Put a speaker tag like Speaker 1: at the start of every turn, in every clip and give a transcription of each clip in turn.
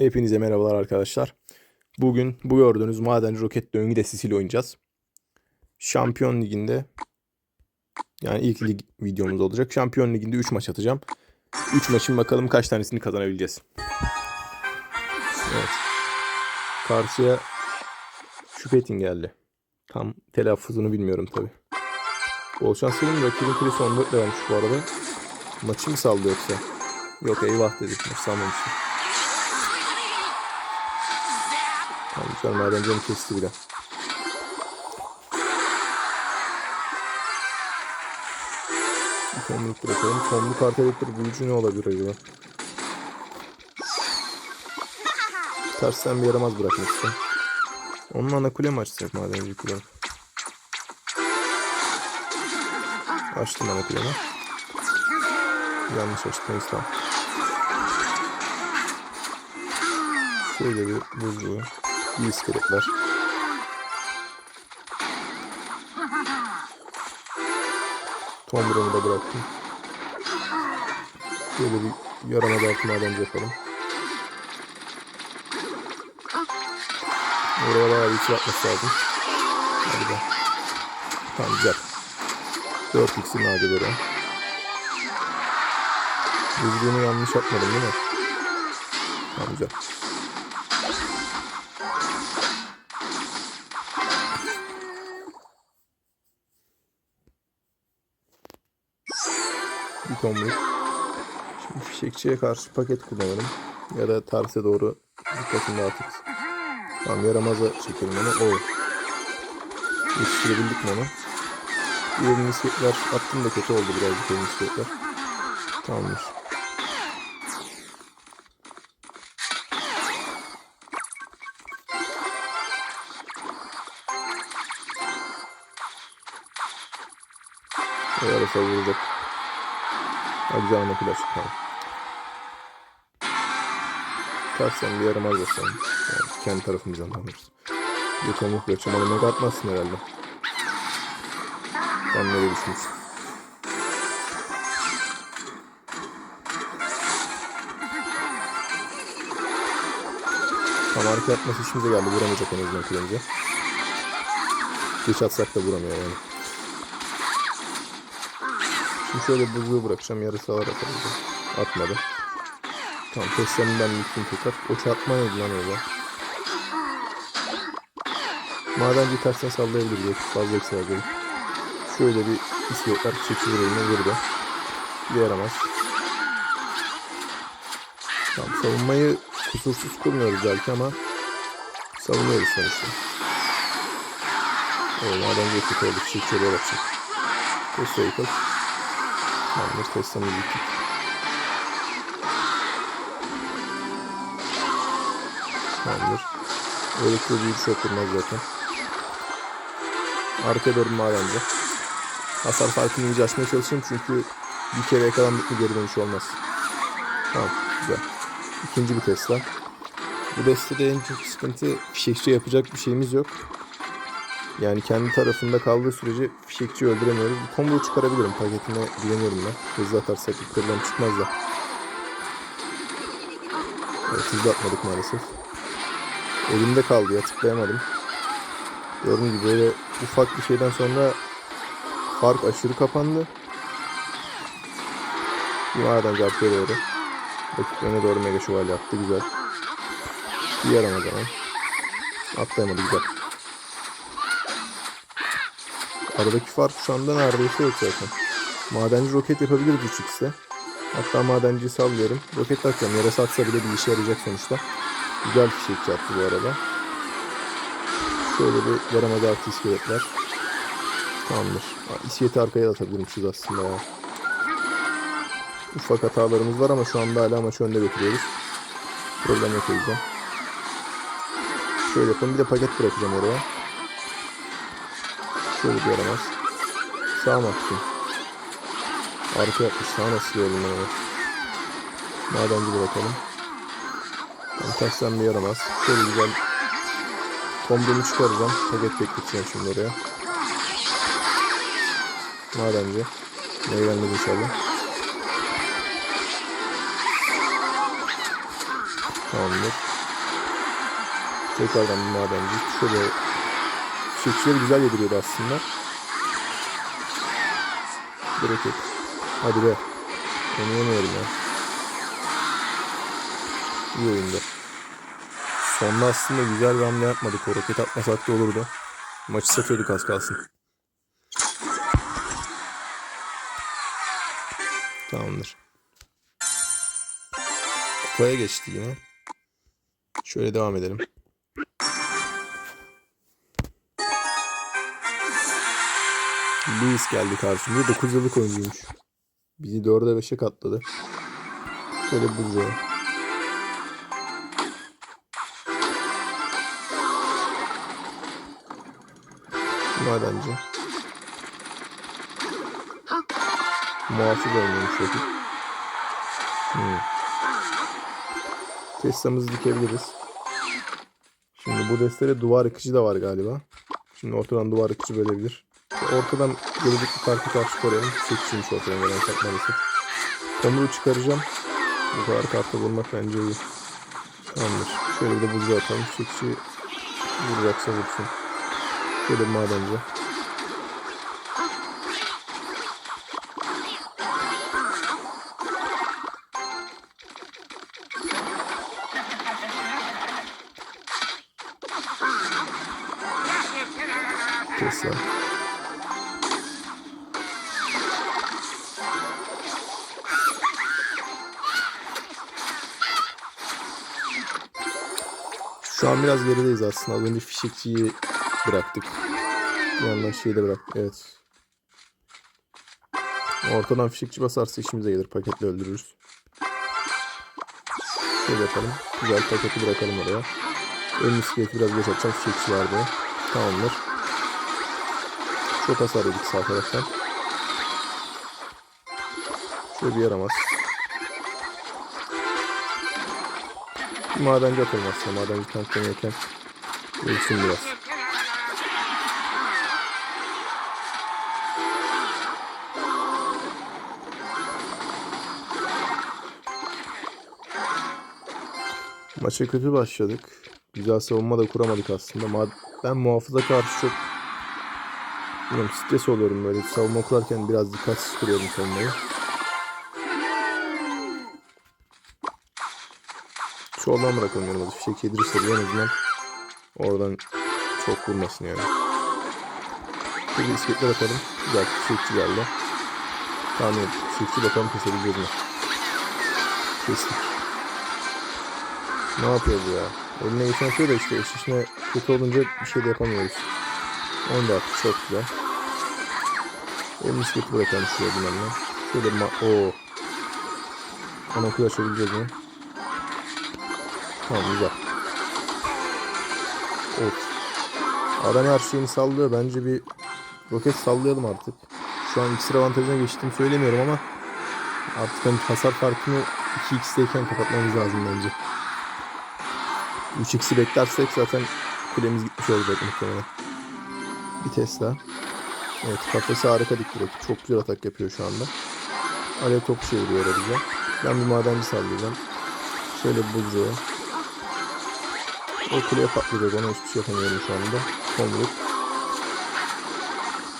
Speaker 1: Hepinize merhabalar arkadaşlar. Bugün bu gördüğünüz madenci roket döngü destesiyle oynayacağız. Şampiyon Ligi'nde yani ilk lig videomuz olacak. Şampiyon Ligi'nde 3 maç atacağım. 3 maçın bakalım kaç tanesini kazanabileceğiz. Evet. Karşıya Şüphetin geldi. Tam telaffuzunu bilmiyorum tabi. Bol şans dilerim. Rakibin kulesi 14 vermiş bu arada. Maçı mı saldı yoksa? Yok eyvah dedik. Maç. Tamam güzel maden canı kesti bile. Bir tomruk bırakalım. Tomruk arkadaşlar büyücü ne olabilir acaba? Tersten bir yaramaz bırakmak istiyorum. Onun ana kule mi açsak madenci kule? Açtım ana kulemi. Yanlış açtım tamam. Şöyle bir buzlu. İyi iskeletler. Tombra'mı da bıraktım. Şöyle bir yaramaz altı madenci yapalım. Oraya bayağı bir şey yapması lazım. Hadi be. Tamam güzel. 4 x'in nadeleri. Düzgünü yanlış yapmadım değil mi? Tamam güzel. Tomruk. Şimdi fişekçiye karşı paket kullanalım. Ya da terse doğru dikkatini dağıtırız. Tamam yaramaza çekelim onu. O. Yetiştirebildik mi onu? Diğer misketler attım da kötü oldu birazcık o misketler. Tamamdır. Eğer arasa vuracak. Ha güzel ama flash. Tamam. Tersen bir yaramaz basalım. Yani kendi tarafımızdan alırız. Bir tomruk bırakacağım ama mega atmazsın herhalde. Ben nereye düşmüştüm. Tam hareket atması işimize geldi. Vuramayacak en azından kullanıcı. Geç atsak da vuramıyor yani. Şöyle buzluğu bırakacağım. Yarısı ağır atarız. Atmadı. Tamam testlerini ben yıktım tekrar. O çarpma neydi lan öyle? Madenci tersten sallayabiliriz. Yok fazla böyle. Şöyle bir iskeletler çekici vurulma vurdu. Bir yaramaz. Tamam savunmayı kusursuz kurmuyoruz belki ama savunuyoruz sonuçta. Evet madenci kötü oldu. Çiçeğe bakacak. Testleri yıkıl. Tamamdır testlerini yıktık. Tamamdır. Öyle büyük şey kurmaz zaten. Arkaya doğru madenci. Hasar farkını iyice açmaya çalışayım çünkü bir kere yakalandık mı geri dönüş olmaz. Tamam güzel. İkinci bir Tesla. Bu destede en çok sıkıntı fişekçi yapacak bir şeyimiz yok. Yani kendi tarafında kaldığı sürece fişekçi öldüremiyoruz. Bir combo çıkarabilirim. Paketine güveniyorum ben. Hızlı atarsak bir problem çıkmaz da. Evet hızlı atmadık maalesef. Elimde kaldı ya tıklayamadım. Gördüğünüz gibi böyle ufak bir şeyden sonra fark aşırı kapandı. Madenci arkaya doğru. Rakip öne doğru mega şövalye attı güzel. Bir yaram o zaman. Atlayamadı güzel. Aradaki fark şu anda neredeyse yok zaten. Madenci roket yapabiliriz 3x'te. Hatta madenciyi sallıyorum. Roket atacağım. Yere satsa bile bir işe yarayacak sonuçta. Güzel fişekçi attı bu arada. Şöyle bir yaramaz artı iskeletler. Tamamdır. İskeleti arkaya da atabilirmişiz aslında ya. Ufak hatalarımız var ama şu anda hala maçı önde götürüyoruz. Problem yok o yüzden. Şöyle yapalım. Bir de paket bırakacağım oraya. Şöyle bir yaramaz. Sağ mı attım? Arka yapmış. Sağ nasıl gördüm ben onu? Madenci bırakalım. Yani tersten bir yaramaz. Şöyle güzel kombomu çıkaracağım. Paket bekleteceğim şimdi oraya. Madenci. Meyvenli inşallah. Tamamdır. Tekrardan bir madenci. Şöyle fişekçileri güzel yediriyordu aslında. Roket. Hadi be. Onu yemiyorum ya. İyi oyunda. Sonunda aslında güzel bir hamle yapmadık. O roket atmasak da olurdu. Maçı satıyorduk az kalsın. Tamamdır. Kupaya geçti yine. Şöyle devam edelim. Luis geldi karşımıza. 9 yıllık oyuncuymuş. Bizi 4'e 5'e katladı. Şöyle burcu. Madenci. Muhafız oynuyormuş rakip. Hmm. Tesla'mızı dikebiliriz. Şimdi bu destere duvar yıkıcı da var galiba. Şimdi ortadan duvar yıkıcı bölebilir. Ortadan gelecek bir kartı karşı koruyalım. Seçilmiş ortadan gelen kart maalesef. Tomruğu çıkaracağım. Bu kadar kartı bulmak bence iyi. Tamamdır. Şöyle de buzlu atalım. Çiçekçi vuracaksa vursun. Şöyle bir madenci. Tesla. Şu an biraz gerideyiz aslında. Az önce fişekçiyi bıraktık. Bir yandan şeyi de bıraktık. Evet. Ortadan fişekçi basarsa işimize gelir. Paketle öldürürüz. Şöyle yapalım. Güzel paketi bırakalım oraya. Ön iskeleti biraz geç atacağım. Fişekçi var diye. Tamamdır. Çok hasar yedik sağ taraftan. Şöyle bir yaramaz. Madenci atalım aslında. Madenci tanklanıyorken ölsün biraz. Maça kötü başladık. Güzel savunma da kuramadık aslında. Ben muhafıza karşı çok Bilmiyorum stres oluyorum böyle savunma kurarken biraz dikkatsiz kuruyorum savunmayı. Soldan bırakalım yanımızı. Fişek yedirirse en azından oradan çok vurmasın yani. Şöyle iskeletler atalım. Güzel fişekçi geldi. Ettik. Fişekçi bakalım kesebilecek mi? Kestik. Ne yapıyor bu ya? Eline geçen şey de işte eşleşme kötü olunca bir şey de yapamıyoruz. Onu da attı çok güzel. O misketi bırakalım şuraya bilmem Şöyle ma... Oo. Ana kuyu açabileceğiz mi? Tamam güzel. Of. Adam her şeyini sallıyor. Bence bir roket sallayalım artık. Şu an iksir avantajına geçtiğimi söylemiyorum ama artık hani hasar farkını 2x'teyken kapatmamız lazım bence. 3x'i beklersek zaten kulemiz gitmiş olacak muhtemelen. Bir Tesla. Evet kafesi harika dikti rakip. Çok güzel atak yapıyor şu anda. Alev topu çeviriyor bize. Ben bir madenci sallayacağım. Şöyle buzluğu. O kuleye patlayacak. Ona hiçbir şey yapamıyorum şu anda. Tomruk.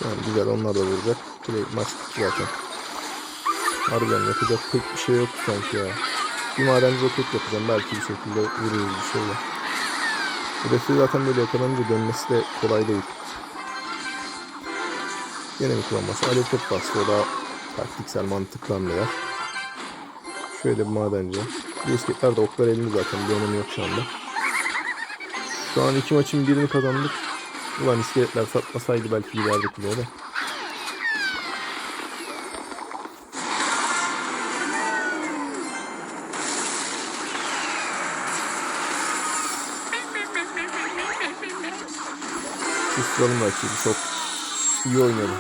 Speaker 1: Yani güzel onlar da vuracak. Kule maç bitti zaten. Harbiden yapacak pek bir şey yok sanki ya. Bir madenci roket yapacağım. Belki bir şekilde vururuz bir şeyle. Bu defi zaten böyle yakalanınca dönmesi de kolay değil. Yine mi kullanması? Alev top bastı. O da taktiksel mantıklı. Şöyle bir madenci. Bisikletler de oklar elinde zaten. Bir önemi yok şu anda. Şu an iki maçın birini kazandık. Ulan iskeletler satmasaydı belki giderdik bile de. Susturalım rakibi. Çok iyi oynadı.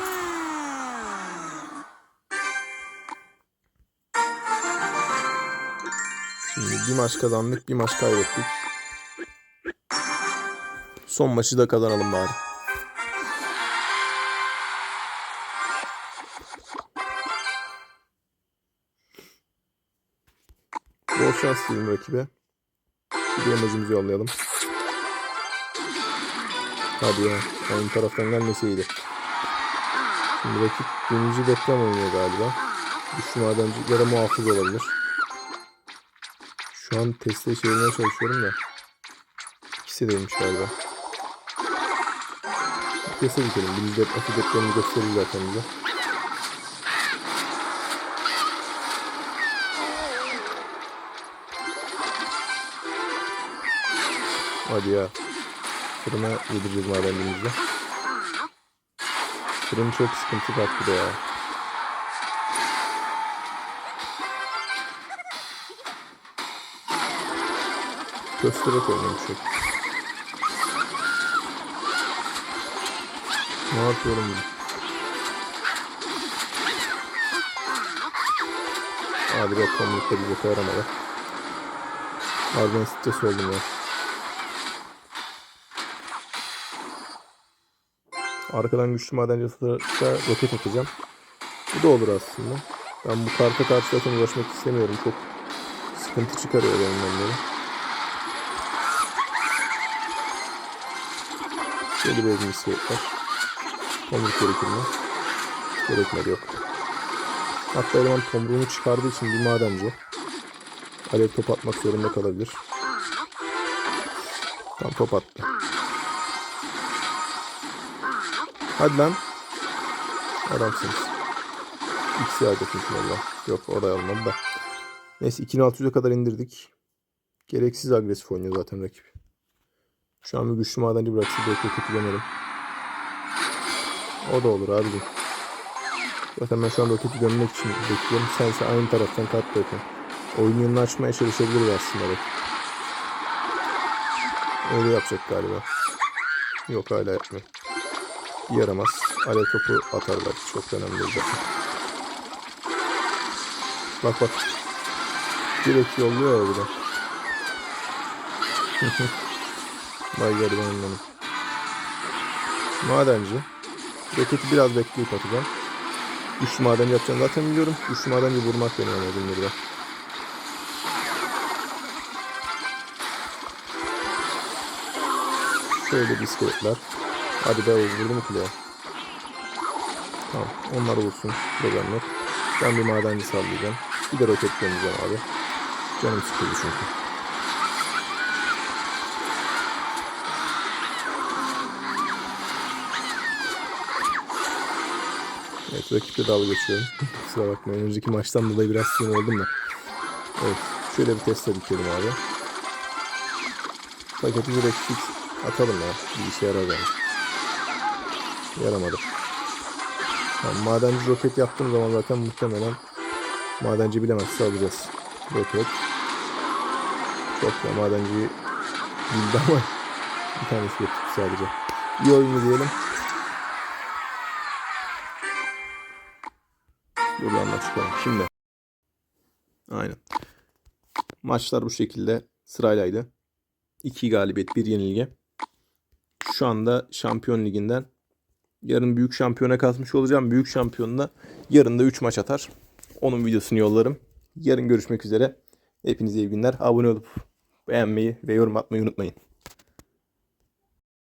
Speaker 1: Şimdi bir maç kazandık, bir maç kaybettik. Son maçı da kazanalım bari. Bol şans dilerim rakibe. Bir emojimizi yollayalım. Hadi ya. Aynı taraftan gelmesi iyiydi. Şimdi rakip birinci deprem oynuyor galiba. Güçlü madenci ya muhafız olabilir. Şu an teste çevirmeye çalışıyorum da. İkisi deymiş galiba. Bir Teste bitelim. Birinci dep atı depremini gösterir zaten bize. Hadi ya. Fırına yedireceğiz madenliğimizde. Fırın çok sıkıntı kattı ya. Göstererek oynamış Ne yapıyorum bunu? Abi de komünite bize yaramadı. Harbiden stres oldum ya. Arkadan güçlü madenci atılırsa roket atacağım. Bu da olur aslında. Ben bu karta karşı zaten uğraşmak istemiyorum. Çok sıkıntı çıkarıyor benim beni. Şöyle bir elimiz var. Tomruk gerekir mi? Gerekmedi yok. Hatta eleman tomruğunu çıkardığı için bir madenci. Alev top atmak zorunda kalabilir. Tam top attı. Hadi lan. Adamsınız. X'i harcatmış valla. Yok oraya olmadı da. Neyse 2600'e kadar indirdik. Gereksiz agresif oynuyor zaten rakip. Şu an bir güçlü madenci bıraksa belki kötü denerim. O da olur abicim. Zaten ben şu an roketi dönmek için bekliyorum. Sense aynı taraftan kat bakın. Oyun yönünü açmaya çalışabiliriz aslında rakip. Öyle yapacak galiba. Yok hala yapmıyor. Yaramaz. Alev topu atarlar. Çok önemli zaten. Bak bak. Direkt yolluyor ya bir de. Vay garibanım benim. Madenci. Roketi biraz bekleyip atacağım. Güçlü madenci yapacağım zaten biliyorum. Güçlü madenci vurmak benim amacım burada. Şöyle bir iskeletler. Hadi be vurdu mu kuleye? Tamam onlar vursun. Problem yok. Ben bir madenci sallayacağım. Bir de roket göndereceğim abi. Canım sıkıldı çünkü. Evet rakiple dalga geçiyorum. Kusura bakmayın. Önceki maçtan dolayı biraz sinir oldum da. Evet. Şöyle bir test dikelim abi. Paketi direkt fix atalım ya. Bir işe yarar yani. Yaramadı. Tamam, madenci roket yaptığım zaman zaten muhtemelen madenci bilemezse alacağız. Roket. Çok ya madenci bildi ama bir tanesi yetişti sadece. İyi oyunu diyelim. Buradan da çıkalım. Şimdi. Aynen. Maçlar bu şekilde sıraylaydı. 2 galibiyet, 1 yenilgi. Şu anda Şampiyon Ligi'nden yarın büyük şampiyona kasmış olacağım. Büyük şampiyonda yarın da 3 maç atar. Onun videosunu yollarım. Yarın görüşmek üzere. Hepinize iyi günler. Abone olup beğenmeyi ve yorum atmayı unutmayın.